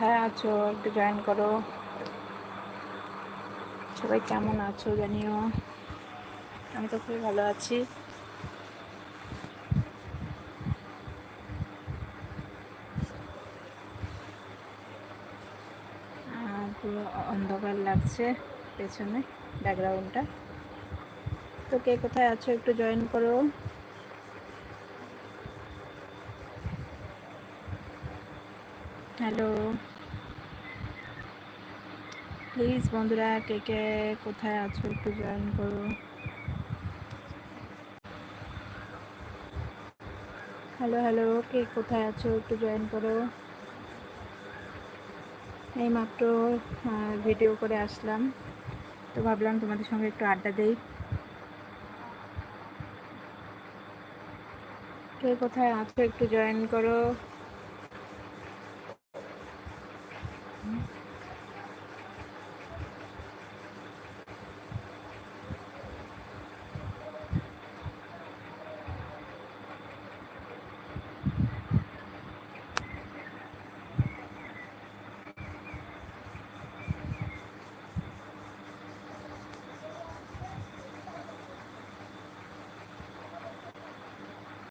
কোথায় আছো, একটু জয়েন করো। সবাই কেমন আছো জানিও? আমি তো খুবই ভালো আছি। পুরো অন্ধকার লাগছে পেছনে ব্যাকগ্রাউন্ডটা তো কে কোথায় আছো একটু জয়েন করো। হ্যালো। প্লিজ বন্ধুরা, কে কে কোথায় আছো একটু জয়েন করো। হ্যালো হ্যালো কে কোথায় আছো একটু জয়েন করো। এই মাত্র ভিডিও করে আসলাম। তো ভাবলাম তোমাদের সঙ্গে একটু আড্ডা দেই। কে কোথায় আছো একটু জয়েন করো।